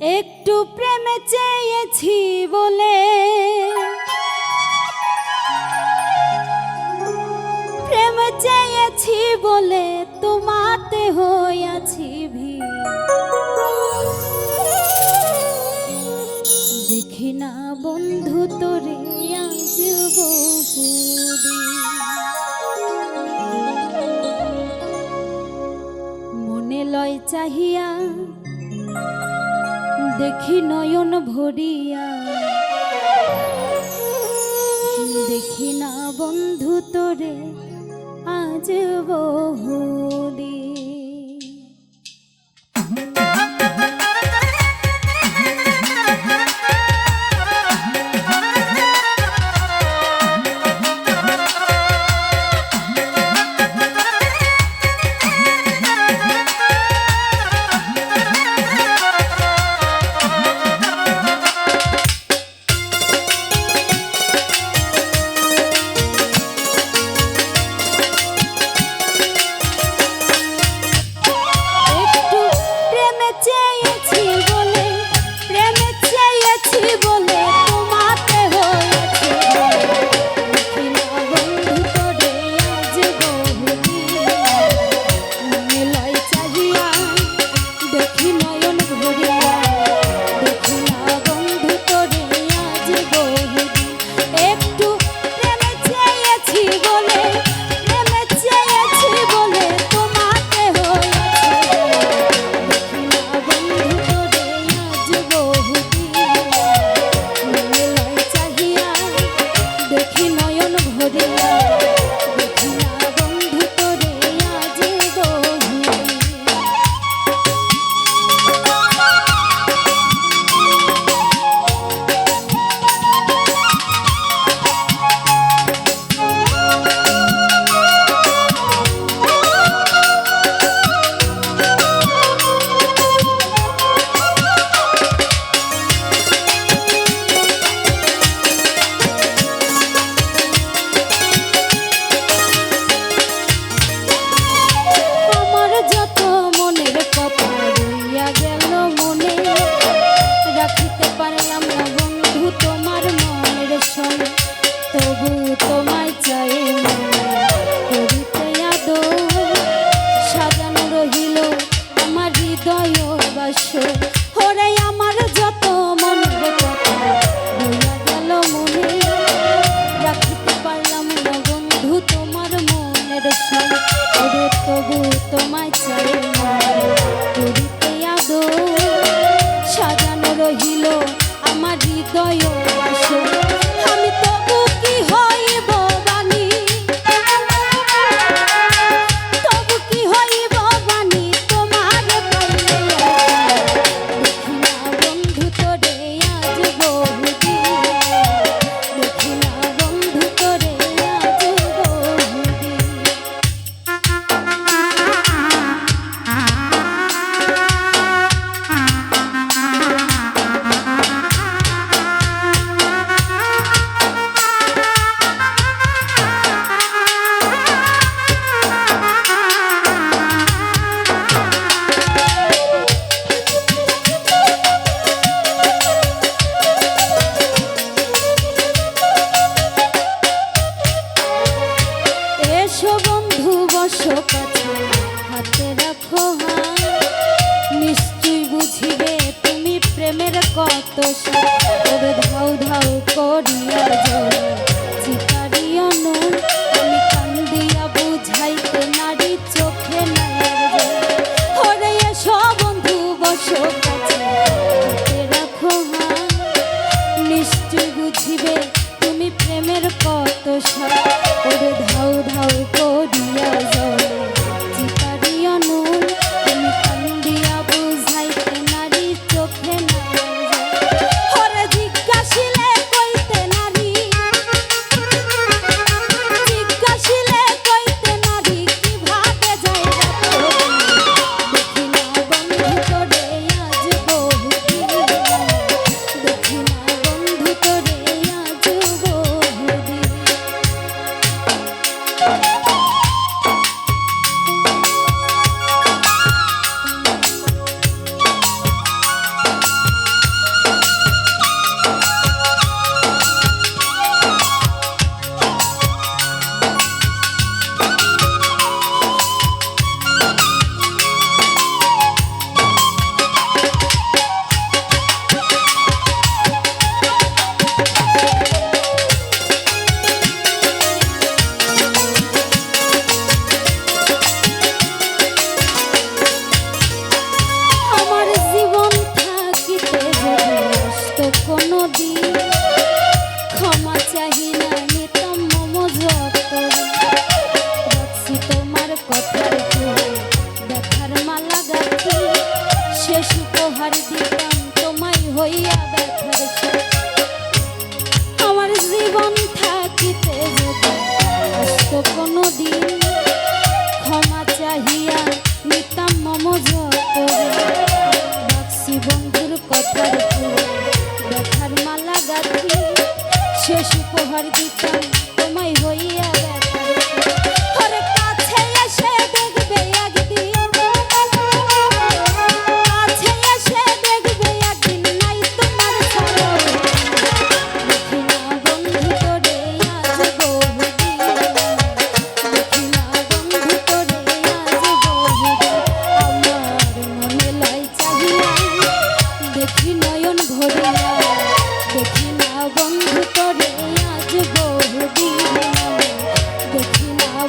একটু প্রেমে চেয়েছি বলে। প্রেম চেয়েছি বলে তোমাতে হইয়াছি ভি দেখি না বন্ধু তোরে আজ বহুদি মনে লয় চাহিয়া দেখি নয়ন ভরিয়া। দেখি না বন্ধু তোরে আজ বহু আসে। এসো বন্ধু, বসো কাছে। হাতে রাখো নিশ্চয়ই বুঝিবে তুমি প্রেমের কত তবে ধাউ ধাউ করিয়া যায় উপহার দিতাম তোমায় হইয়া ব্যথার আমার জীবন থাকিতে কোনো দিন ক্ষমা চাহিয়া নিতাম মম যত বন্ধুর কথার দেখার মালা গাথি, শেষ উপহার দিতাম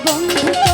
বন্ধু